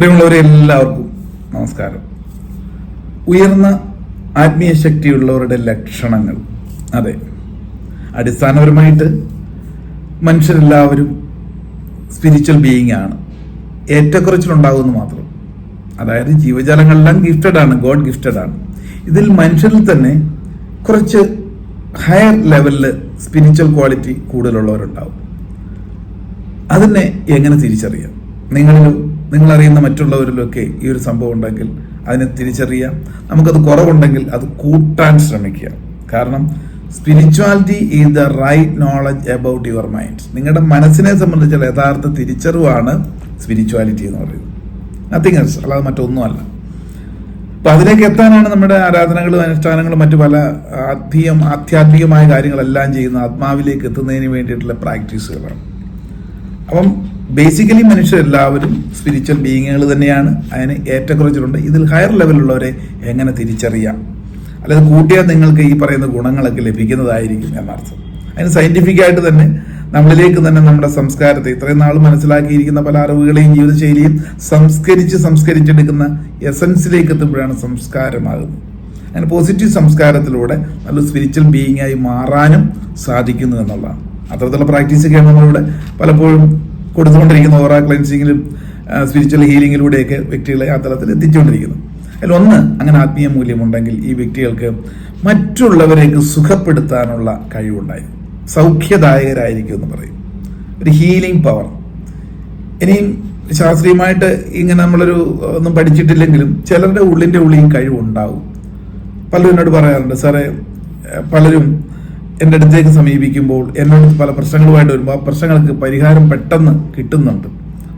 പ്രിയമുള്ളവരെ എല്ലാവർക്കും നമസ്കാരം. ഉയർന്ന ആത്മീയ ശക്തിയുള്ളവരുടെ ലക്ഷണങ്ങൾ. അതെ അടിസ്ഥാനപരമായിട്ട് മനുഷ്യരെല്ലാവരും സ്പിരിച്വൽ ബീയിങ് ആണ്. ഏറ്റക്കുറച്ചിലുണ്ടാകുമെന്ന് മാത്രം. അതായത് ജീവജാലങ്ങളെല്ലാം ഗിഫ്റ്റഡ് ആണ് ഗോഡ് ഗിഫ്റ്റഡ് ആണ്. ഇതിൽ മനുഷ്യരിൽ തന്നെ കുറച്ച് ഹയർ ലെവലിൽ സ്പിരിച്വൽ ക്വാളിറ്റി കൂടുതലുള്ളവരുണ്ടാവും. അതിനെ എങ്ങനെ തിരിച്ചറിയാം? നിങ്ങളിലും നിങ്ങളറിയുന്ന മറ്റുള്ളവരിലൊക്കെ ഈ ഒരു സംഭവം ഉണ്ടെങ്കിൽ അതിനെ തിരിച്ചറിയാം നമുക്കത് കുറവുണ്ടെങ്കിൽ അത് കൂട്ടാൻ ശ്രമിക്കുക. കാരണം spirituality is the right knowledge about your mind നിങ്ങളുടെ മനസ്സിനെ സംബന്ധിച്ചുള്ള യഥാർത്ഥ തിരിച്ചറിവാണ് സ്പിരിച്വാലിറ്റി എന്ന് പറയുന്നത്. നത്തിങ് എൽസ് അല്ലാതെ മറ്റൊന്നുമല്ല. അപ്പൊ അതിലേക്ക് എത്താനാണ് നമ്മുടെ ആരാധനകളും അനുഷ്ഠാനങ്ങളും മറ്റു പല ആത്മീയം ആധ്യാത്മികമായ കാര്യങ്ങളെല്ലാം ചെയ്യുന്ന ആത്മാവിലേക്ക് എത്തുന്നതിന് വേണ്ടിയിട്ടുള്ള പ്രാക്ടീസുകളാണ്. അപ്പം ബേസിക്കലി മനുഷ്യരെല്ലാവരും സ്പിരിച്വൽ ബീയിങ്ങുകൾ തന്നെയാണ്. അതിന് ഏറ്റക്കുറച്ചിലുണ്ട് ഇതിൽ ഹയർ ലെവലുള്ളവരെ എങ്ങനെ തിരിച്ചറിയാം? അല്ലാതെ കൂട്ടിയാൽ നിങ്ങൾക്ക് ഈ പറയുന്ന ഗുണങ്ങളൊക്കെ ലഭിക്കുന്നതായിരിക്കും എന്നർത്ഥം അതിന് സയന്റിഫിക് ആയിട്ട് തന്നെ നമ്മളിലേക്ക് തന്നെ നമ്മുടെ സംസ്കാരത്തെ ഇത്രയും നാൾ മനസ്സിലാക്കിയിരിക്കുന്ന പല അറിവുകളെയും ജീവിതശൈലിയും സംസ്കരിച്ച് സംസ്കരിച്ചെടുക്കുന്ന എസൻസിലേക്ക് എത്തുമ്പോഴാണ് സംസ്കാരമാകുന്നത്. അങ്ങനെ പോസിറ്റീവ് സംസ്കാരത്തിലൂടെ നല്ല സ്പിരിച്വൽ ബീയിങ് ആയി മാറാനും സാധിക്കുന്നു എന്നുള്ളതാണ്. അത്തരത്തിലുള്ള പ്രാക്ടീസൊക്കെയാണ് നമ്മളിവിടെ പലപ്പോഴും കൊടുത്തുകൊണ്ടിരിക്കുന്ന ഓറ ക്ലൻസിങ്ങിലും സ്പിരിച്വൽ ഹീലിങ്ങിലൂടെയൊക്കെ വ്യക്തികളെ ആ തലത്തിൽ എത്തിച്ചുകൊണ്ടിരിക്കുന്നു. അതിൽ ഒന്ന് അങ്ങനെ ആത്മീയ മൂല്യമുണ്ടെങ്കിൽ ഈ വ്യക്തികൾക്ക് മറ്റുള്ളവരേക്ക് സുഖപ്പെടുത്താനുള്ള കഴിവുണ്ടായി. സൗഖ്യദായകരായിരിക്കും എന്ന് പറയും. ഒരു ഹീലിംഗ് പവർ ഇനിയും ശാസ്ത്രീയമായിട്ട് ഇങ്ങനെ നമ്മളൊരു ഒന്നും പഠിച്ചിട്ടില്ലെങ്കിലും ചിലരുടെ ഉള്ളിന്റെ ഉള്ളിൽ കഴിവുണ്ടാവും. പലരും എന്നോട് പറയാറുണ്ട് സാറേ പലരും എന്റെ അടുത്തേക്ക് സമീപിക്കുമ്പോൾ എന്നോട് പല പ്രശ്നങ്ങളുമായിട്ട് വരുമ്പോൾ ആ പ്രശ്നങ്ങൾക്ക് പരിഹാരം പെട്ടെന്ന് കിട്ടുന്നുണ്ട്.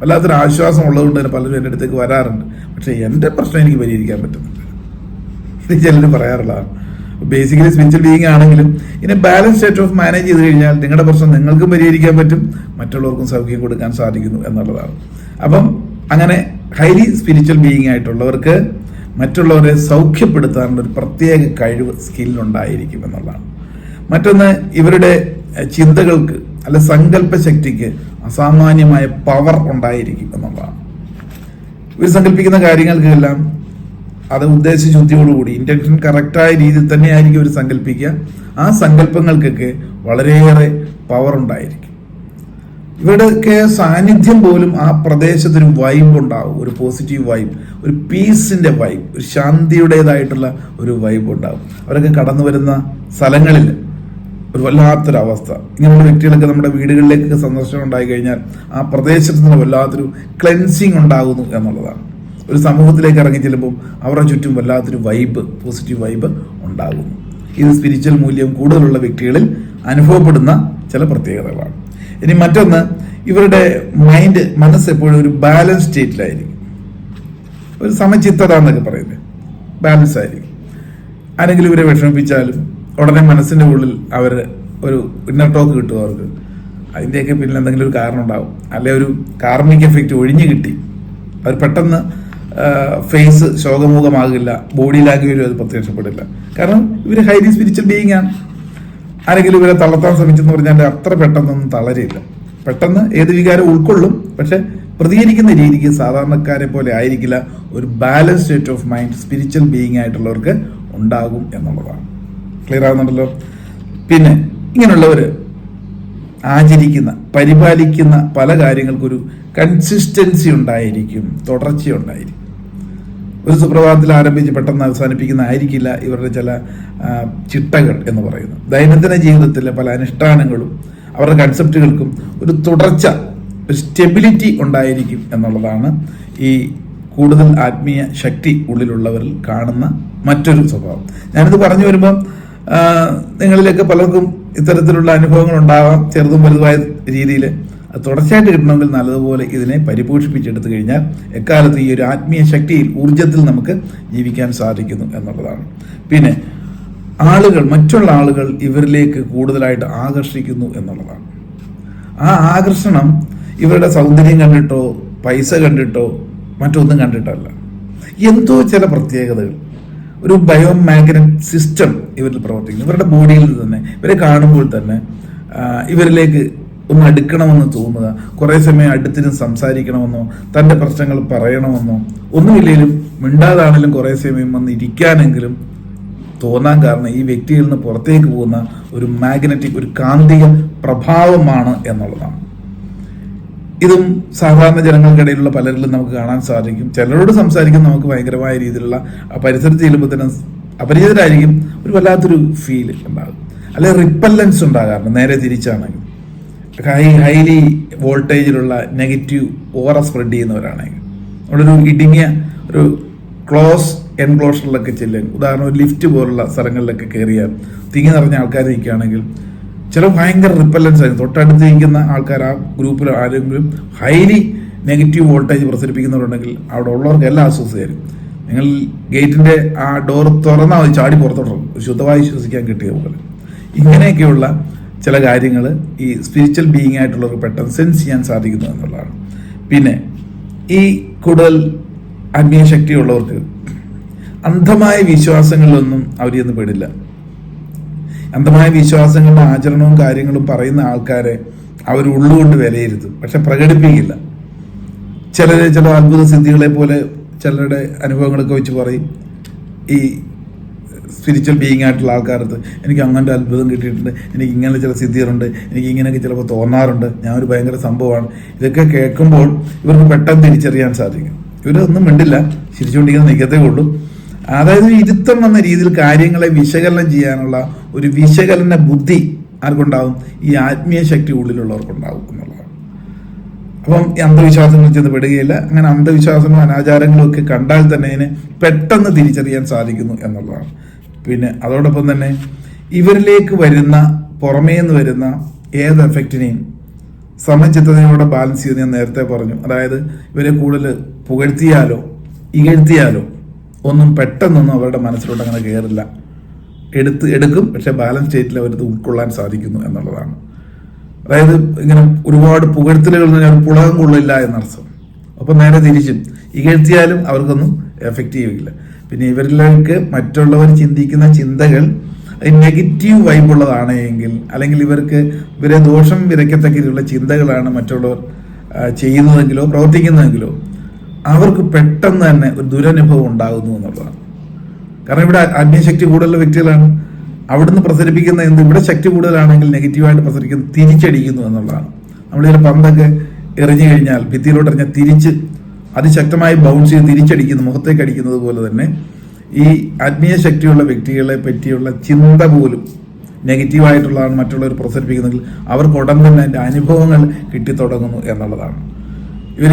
വല്ലാത്തൊരു ആശ്വാസം ഉള്ളതുകൊണ്ട് തന്നെ പലരും എന്റെ അടുത്തേക്ക് വരാറുണ്ട്. പക്ഷേ എന്റെ പ്രശ്നം എനിക്ക് പരിഹരിക്കാൻ പറ്റുന്നില്ല. ഇത് ചിലർ പറയാറുള്ളതാണ്. ബേസിക്കലി സ്പിരിച്വൽ ബീങ് ആണെങ്കിലും ഇതിനെ ബാലൻസ് സ്റ്റേറ്റ് ഓഫ് മാനേജ് ചെയ്ത് കഴിഞ്ഞാൽ നിങ്ങളുടെ പ്രശ്നം നിങ്ങൾക്കും പരിഹരിക്കാൻ പറ്റും മറ്റുള്ളവർക്കും സൗഖ്യം കൊടുക്കാൻ സാധിക്കുന്നു എന്നുള്ളതാണ്. അപ്പം അങ്ങനെ ഹൈലി സ്പിരിച്വൽ ബീയിങ് ആയിട്ടുള്ളവർക്ക് മറ്റുള്ളവരെ സൗഖ്യപ്പെടുത്താനുള്ള ഒരു പ്രത്യേക കഴിവ് സ്കില്ലുണ്ടായിരിക്കും എന്നുള്ളതാണ്. മറ്റൊന്ന് ഇവരുടെ ചിന്തകൾക്ക് അല്ല സങ്കല്പ ശക്തിക്ക് അസാമാന്യമായ പവർ ഉണ്ടായിരിക്കും എന്നുള്ളതാണ്. ഇവർ സങ്കല്പിക്കുന്ന കാര്യങ്ങൾക്കെല്ലാം അത് ഉദ്ദേശ ശുദ്ധിയോടുകൂടി ഇന്റൻഷൻ കറക്റ്റായ രീതിയിൽ തന്നെയായിരിക്കും ഇവർ സങ്കല്പിക്കുക. ആ സങ്കല്പങ്ങൾക്കൊക്കെ വളരെയേറെ പവർ ഉണ്ടായിരിക്കും. ഇവരുടെയൊക്കെ സാന്നിധ്യം പോലും ആ പ്രദേശത്തൊരു വൈബ് ഉണ്ടാവും. ഒരു പോസിറ്റീവ് വൈബ് ഒരു പീസിന്റെ വൈബ് ഒരു ശാന്തിയുടേതായിട്ടുള്ള ഒരു വൈബ് ഉണ്ടാവും. അവരൊക്കെ കടന്നു വരുന്ന സ്ഥലങ്ങളിൽ ഒരു വല്ലാത്തൊരു അവസ്ഥ ഇങ്ങനെയുള്ള വ്യക്തികളൊക്കെ നമ്മുടെ വീടുകളിലേക്ക് സന്ദർശനം ഉണ്ടായി കഴിഞ്ഞാൽ ആ പ്രദേശത്ത് നിന്ന് വല്ലാത്തൊരു ക്ലെൻസിങ് ഉണ്ടാകുന്നു എന്നുള്ളതാണ്. ഒരു സമൂഹത്തിലേക്ക് ഇറങ്ങി ചെല്ലുമ്പോൾ അവരുടെ ചുറ്റും വല്ലാത്തൊരു വൈബ് പോസിറ്റീവ് വൈബ് ഉണ്ടാകുന്നു. ഇത് സ്പിരിച്വൽ മൂല്യം കൂടുതലുള്ള വ്യക്തികളിൽ അനുഭവപ്പെടുന്ന ചില പ്രത്യേകതകളാണ്. ഇനി മറ്റൊന്ന് ഇവരുടെ മൈൻഡ് മനസ്സ് എപ്പോഴും ഒരു ബാലൻസ് സ്റ്റേറ്റിലായിരിക്കും ഒരു സമചിത്തത എന്നൊക്കെ പറയുന്നത്. ബാലൻസ് ആയിരിക്കും. ആരെങ്കിലും ഇവരെ വിഷമിപ്പിച്ചാലും ഉടനെ മനസ്സിന്റെ ഉള്ളിൽ അവർ ഒരു ഇന്നർ ടോക്ക് കിട്ടും അവർക്ക്. അതിന്റെയൊക്കെ പിന്നിൽ എന്തെങ്കിലും ഒരു കാരണം ഉണ്ടാവും. അല്ലെ ഒരു കാർമിക് എഫക്റ്റ് ഒഴിഞ്ഞു കിട്ടി. അവർ പെട്ടെന്ന് ഫേസ് ശോകമുഖമാകില്ല ബോഡി ലാംഗ്വേജും അത് പ്രത്യക്ഷപ്പെടില്ല. കാരണം ഇവർ ഹൈലി സ്പിരിച്വൽ ബീയിങ് ആണ്. ആരെങ്കിലും ഇവരെ തളർത്താൻ ശ്രമിച്ചെന്ന് പറഞ്ഞാൽ അത്ര പെട്ടെന്നൊന്നും തളരില്ല. പെട്ടെന്ന് ഏത് വികാരം ഉൾക്കൊള്ളും. പക്ഷെ പ്രതികരിക്കുന്ന രീതിക്ക് സാധാരണക്കാരെ പോലെ ആയിരിക്കില്ല ഒരു balanced state of mind spiritual being ആയിട്ടുള്ളവർക്ക് ഉണ്ടാകും എന്നുള്ളതാണ്. ക്ലിയർ ആകുന്നുണ്ടല്ലോ പിന്നെ ഇങ്ങനെയുള്ളവർ ആചരിക്കുന്ന പരിപാലിക്കുന്ന പല കാര്യങ്ങൾക്കൊരു കൺസിസ്റ്റൻസി ഉണ്ടായിരിക്കും തുടർച്ചയുണ്ടായിരിക്കും. ഒരു സുപ്രഭാതത്തിൽ ആരംഭിച്ച് പെട്ടെന്ന് അവസാനിപ്പിക്കുന്ന ആയിരിക്കില്ല ഇവരുടെ ചില ചിട്ടകൾ എന്ന് പറയുന്നത്. ദൈനംദിന ജീവിതത്തിലെ പല അനുഷ്ഠാനങ്ങളും അവരുടെ കൺസെപ്റ്റുകൾക്കും ഒരു തുടർച്ച ഒരു സ്റ്റെബിലിറ്റി ഉണ്ടായിരിക്കും എന്നുള്ളതാണ് ഈ കൂടുതൽ ആത്മീയ ശക്തി ഉള്ളിലുള്ളവരിൽ കാണുന്ന മറ്റൊരു സ്വഭാവം. ഞാനിത് പറഞ്ഞു വരുമ്പം നിങ്ങളിലൊക്കെ പലർക്കും ഇത്തരത്തിലുള്ള അനുഭവങ്ങൾ ഉണ്ടാവാം ചെറുതും വലുതുമായ രീതിയിൽ തുടർച്ചയായിട്ട് കിട്ടണമെങ്കിൽ നല്ലതുപോലെ ഇതിനെ പരിപോഷിപ്പിച്ചെടുത്തു കഴിഞ്ഞാൽ എക്കാലത്ത് ഈ ഒരു ആത്മീയ ശക്തിയിൽ ഊർജത്തിൽ നമുക്ക് ജീവിക്കാൻ സാധിക്കുന്നു എന്നുള്ളതാണ്. പിന്നെ ആളുകൾ മറ്റുള്ള ആളുകൾ ഇവരിലേക്ക് കൂടുതലായിട്ട് ആകർഷിക്കുന്നു എന്നുള്ളതാണ്. ആ ആകർഷണം ഇവരുടെ സൗന്ദര്യം കണ്ടിട്ടോ പൈസ കണ്ടിട്ടോ മറ്റൊന്നും കണ്ടിട്ടല്ല. എന്തോ ചില പ്രത്യേകതകൾ. ഒരു ബയോ മാഗ്നറ്റ് സിസ്റ്റം ഇവരിൽ പ്രവർത്തിക്കുന്നു. ഇവരുടെ ബോഡിയിൽ തന്നെ ഇവരെ കാണുമ്പോൾ തന്നെ ഇവരിലേക്ക് ഒന്ന് അടുക്കണമെന്ന് തോന്നുക കുറേ സമയം അടുത്തിരുന്ന് സംസാരിക്കണമെന്നോ തന്റെ പ്രശ്നങ്ങൾ പറയണമെന്നോ ഒന്നുമില്ലെങ്കിലും മിണ്ടാതാണെങ്കിലും കുറേ സമയം വന്ന് ഇരിക്കാനെങ്കിലും തോന്നാൻ കാരണം ഈ വ്യക്തിയിൽ നിന്ന് പുറത്തേക്ക് പോകുന്ന ഒരു മാഗ്നറ്റിക് ഒരു കാന്തിക പ്രഭാവമാണ് എന്നുള്ളതാണ്. ഇതും സാധാരണ ജനങ്ങൾക്കിടയിലുള്ള പലരിലും നമുക്ക് കാണാൻ സാധിക്കും. ചിലരോട് സംസാരിക്കും നമുക്ക് ഭയങ്കരമായ രീതിയിലുള്ള പരിസരത്ത് ചെല്ലുമ്പോൾ തന്നെ അപരിചിതരായിരിക്കും. ഒരു വല്ലാത്തൊരു ഫീൽ ഉണ്ടാകും. അല്ലെ റിപ്പല്ലൻസ് ഉണ്ടാകാറുണ്ട് നേരെ തിരിച്ചാണെങ്കിൽ. ഹൈ ഹൈലി വോൾട്ടേജിലുള്ള നെഗറ്റീവ് ഓവറ സ്പ്രെഡ് ചെയ്യുന്നവരാണെങ്കിൽ. നമ്മളൊരു ഇടുങ്ങിയ ഒരു ക്ലോസ് എൻക്ലോഷറിലൊക്കെ ചെല്ലുക. ഉദാഹരണം ഒരു ലിഫ്റ്റ് പോലുള്ള സ്ഥലങ്ങളിലൊക്കെ കയറിയാൽ തിങ്ങി നിറഞ്ഞ ആൾക്കാർ നിൽക്കുകയാണെങ്കിൽ ചില ഭയങ്കര റിപ്പല്ലൻസ് ആയിരുന്നു. തൊട്ടടുത്ത് ജയിക്കുന്ന ആൾക്കാർ ആ ഗ്രൂപ്പിൽ ആരെങ്കിലും ഹൈലി നെഗറ്റീവ് വോൾട്ടേജ് പ്രസരിപ്പിക്കുന്നവരുണ്ടെങ്കിൽ അവിടെ ഉള്ളവർക്ക് എല്ലാം അസ്വസ്ഥയായിരിക്കും. നിങ്ങൾ ഗേറ്റിന്റെ ആ ഡോർ തുറന്നാൽ അത് ചാടി പുറത്തോട്ടും ശുദ്ധമായി ശ്വസിക്കാൻ കിട്ടിയ പോലെ. ഇങ്ങനെയൊക്കെയുള്ള ചില കാര്യങ്ങൾ ഈ സ്പിരിച്വൽ ബീയിങ് ആയിട്ടുള്ളവർക്ക് പെട്ടെന്ന് സെൻസ് ചെയ്യാൻ സാധിക്കുന്നു എന്നുള്ളതാണ്. പിന്നെ ഈ കൂടുതൽ ആത്മീയ അന്ധമായ വിശ്വാസങ്ങളിലൊന്നും അവരെയൊന്നും പെടില്ല. അന്ധമായ വിശ്വാസങ്ങളുടെ ആചരണവും കാര്യങ്ങളും പറയുന്ന ആൾക്കാരെ അവർ ഉള്ളുകൊണ്ട് വിലയിരുത്തും. പക്ഷെ പ്രകടിപ്പിക്കില്ല. ചിലരെ ചില അത്ഭുത സിദ്ധികളെ പോലെ ചിലരുടെ അനുഭവങ്ങളൊക്കെ വെച്ച് പറയും. ഈ സ്പിരിച്വൽ ബീയിങ് ആയിട്ടുള്ള ആൾക്കാരത്ത് എനിക്ക് അങ്ങനത്തെ അത്ഭുതം കിട്ടിയിട്ടുണ്ട്. എനിക്ക് ഇങ്ങനെ ചില സിദ്ധികളുണ്ട്. എനിക്ക് ഇങ്ങനെയൊക്കെ ചിലപ്പോൾ തോന്നാറുണ്ട്. ഞാൻ ഒരു ഭയങ്കര സംഭവമാണ്. ഇതൊക്കെ കേൾക്കുമ്പോൾ ഇവർക്ക് പെട്ടെന്ന് തിരിച്ചറിയാൻ സാധിക്കും. ഇവരൊന്നും മിണ്ടില്ല. ചിരിച്ചുകൊണ്ടിരിക്കുന്ന നിൽക്കത്തേ ഉള്ളൂ. അതായത് ഇരുത്തം എന്ന രീതിയിൽ കാര്യങ്ങളെ വിശകലനം ചെയ്യാനുള്ള ഒരു വിശകലന ബുദ്ധി ആർക്കുണ്ടാവും? ഈ ആത്മീയ ശക്തി ഉള്ളിലുള്ളവർക്കുണ്ടാവും എന്നുള്ളതാണ്. അപ്പം അന്ധവിശ്വാസങ്ങളിൽ ചെന്ന് പെടുകയില്ല. അങ്ങനെ അന്ധവിശ്വാസങ്ങളും അനാചാരങ്ങളും ഒക്കെ കണ്ടാൽ തന്നെ അതിനെ പെട്ടെന്ന് തിരിച്ചറിയാൻ സാധിക്കുന്നു എന്നുള്ളതാണ്. പിന്നെ അതോടൊപ്പം തന്നെ ഇവരിലേക്ക് വരുന്ന പുറമേ നിന്ന് വരുന്ന ഏത് എഫക്റ്റിനെയും സമചിത്തതയോടെ ബാലൻസ് ചെയ്ത് ഞാൻ നേരത്തെ പറഞ്ഞു. അതായത് ഇവരെ കൂടുതൽ പുകഴ്ത്തിയാലോ ഇകഴ്ത്തിയാലോ ഒന്നും പെട്ടെന്നൊന്നും അവരുടെ മനസ്സിലോട്ട് അങ്ങനെ കയറില്ല എടുത്ത് എടുക്കും. പക്ഷെ ബാലൻസ് സ്റ്റേറ്റിൽ അവരത് ഉൾക്കൊള്ളാൻ സാധിക്കുന്നു എന്നുള്ളതാണ്. അതായത് ഇങ്ങനെ ഒരുപാട് പുകഴ്ത്തലുകൾ ഞാൻ പുളകം കൊള്ളില്ല എന്നർത്ഥം. അപ്പം നേരെ തിരിച്ചും. ഇകഴ്ത്തിയാലും അവർക്കൊന്നും എഫക്റ്റ് ചെയ്യില്ല പിന്നെ ഇവരിലേക്ക് മറ്റുള്ളവർ ചിന്തിക്കുന്ന ചിന്തകൾ നെഗറ്റീവ് വൈബുള്ളതാണ് എങ്കിൽ അല്ലെങ്കിൽ ഇവർക്ക് ഇവരെ ദോഷം വിരയ്ക്കത്തക്ക രീതിയിലുള്ള ചിന്തകളാണ് മറ്റുള്ളവർ ചെയ്യുന്നതെങ്കിലോ പ്രവർത്തിക്കുന്നതെങ്കിലോ അവർക്ക് പെട്ടെന്ന് തന്നെ ഒരു ദുരനുഭവം ഉണ്ടാകുന്നു എന്നുള്ളതാണ്. കാരണം ഇവിടെ അന്യശക്തി കൂടുതലുള്ള വ്യക്തികളാണ്. അവിടുന്ന് പ്രസരിപ്പിക്കുന്ന എന്ത് ഇവിടെ ശക്തി കൂടുതലാണെങ്കിൽ നെഗറ്റീവായിട്ട് പ്രസരിക്കുന്നത് തിരിച്ചടിക്കുന്നു എന്നുള്ളതാണ്. നമ്മൾ നമ്മളിതിൽ പന്തൊക്കെ എറിഞ്ഞു കഴിഞ്ഞാൽ ഭിത്തിയിലോട്ട് എറിഞ്ഞാൽ തിരിച്ച് അതിശക്തമായി ബൗൺസ് ചെയ്ത് തിരിച്ചടിക്കുന്നു മുഖത്തേക്ക് അടിക്കുന്നത് പോലെ തന്നെ. ഈ ആത്മീയ ശക്തിയുള്ള വ്യക്തികളെ പറ്റിയുള്ള ചിന്ത പോലും നെഗറ്റീവായിട്ടുള്ളതാണ് മറ്റുള്ളവർ പ്രസരിപ്പിക്കുന്നെങ്കിൽ അവർക്ക് ഉടൻ തന്നെ അതിന്റെ അനുഭവങ്ങൾ കിട്ടിത്തുടങ്ങുന്നു എന്നുള്ളതാണ്. ഇവർ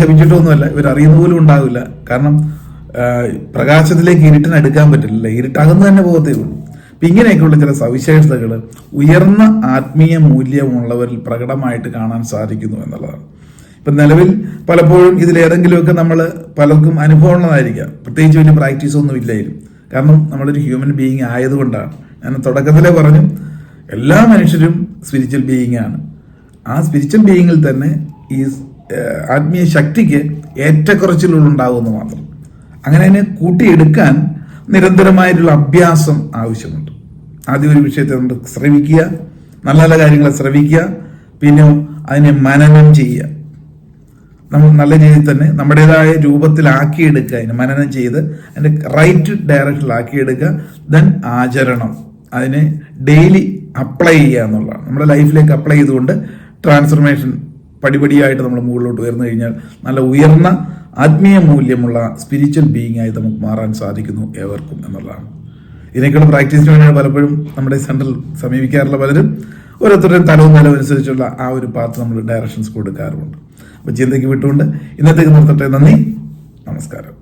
ശപിച്ചിട്ടൊന്നുമല്ല ഇവർ അറിയുന്ന പോലും ഉണ്ടാവില്ല. കാരണം പ്രകാശത്തിലേക്ക് ഇരുട്ടിന് എടുക്കാൻ പറ്റില്ല ഇരുട്ടകന്ന് തന്നെ പോകത്തേ ഉള്ളൂ. അപ്പൊ ഇങ്ങനെയൊക്കെയുള്ള ചില സവിശേഷതകൾ ഉയർന്ന ആത്മീയ മൂല്യമുള്ളവരിൽ പ്രകടമായിട്ട് കാണാൻ സാധിക്കുന്നു എന്നുള്ളതാണ്. ഇപ്പൊ നിലവിൽ പലപ്പോഴും ഇതിലേതെങ്കിലുമൊക്കെ നമ്മൾ പലർക്കും അനുഭവമുള്ളതായിരിക്കാം. പ്രത്യേകിച്ച് വലിയ പ്രാക്ടീസ് ഒന്നും ഇല്ലായിരുന്നു. കാരണം നമ്മളൊരു ഹ്യൂമൻ ബീയിങ് ആയതുകൊണ്ടാണ്. ഞാൻ തുടക്കത്തിലെ പറഞ്ഞു എല്ലാ മനുഷ്യരും സ്പിരിച്വൽ ബീയിങ് ആണ്. ആ സ്പിരിച്വൽ ബീയിങ്ങിൽ തന്നെ ഈ ആത്മീയ ശക്തിക്ക് ഏറ്റക്കുറച്ചിലുണ്ടാവുമെന്ന് മാത്രം. അങ്ങനെ അതിനെ കൂട്ടിയെടുക്കാൻ നിരന്തരമായിട്ടുള്ള അഭ്യാസം ആവശ്യമുണ്ട്. ആദ്യം ഒരു വിഷയത്തെ നമ്മൾ ശ്രവിക്കുക നല്ല നല്ല കാര്യങ്ങളെ ശ്രവിക്കുക പിന്നെ അതിനെ മനനം ചെയ്യുക. നമ്മൾ നല്ല രീതിയിൽ തന്നെ നമ്മുടേതായ രൂപത്തിലാക്കിയെടുക്കുക അതിനെ മനനം ചെയ്ത് അതിന്റെ റൈറ്റ് ഡയറക്ഷനിലാക്കിയെടുക്കുക ദെൻ ആചരണം. അതിനെ ഡെയിലി അപ്ലൈ ചെയ്യുക എന്നുള്ളതാണ്. നമ്മുടെ ലൈഫിലേക്ക് അപ്ലൈ ചെയ്തുകൊണ്ട് ട്രാൻസ്ഫർമേഷൻ പടിപടിയായിട്ട് നമ്മൾ മുകളിലോട്ട് ഉയർന്നു കഴിഞ്ഞാൽ നല്ല ഉയർന്ന ആത്മീയ മൂല്യമുള്ള സ്പിരിച്വൽ ബീയിങ് ആയി നമുക്ക് മാറാൻ സാധിക്കുന്നു ഏവർക്കും എന്നുള്ളതാണ്. ഇതിനേക്കുള്ള പ്രാക്ടീസിന് വേണ്ടിയാണ് പലപ്പോഴും നമ്മുടെ സെൻട്രൽ സമീപിക്കാറുള്ള പലരും ഓരോരുത്തരുടെയും തലവും നിലവും അനുസരിച്ചുള്ള ആ ഒരു പാത്ത് നമ്മൾ ഡയറക്ഷൻസ് കൊടുക്കാറുമുണ്ട്. അപ്പോൾ ചിന്തയ്ക്ക് വിട്ടുകൊണ്ട് ഇന്നത്തേക്ക് നിർത്തട്ടെ. നന്ദി. നമസ്കാരം.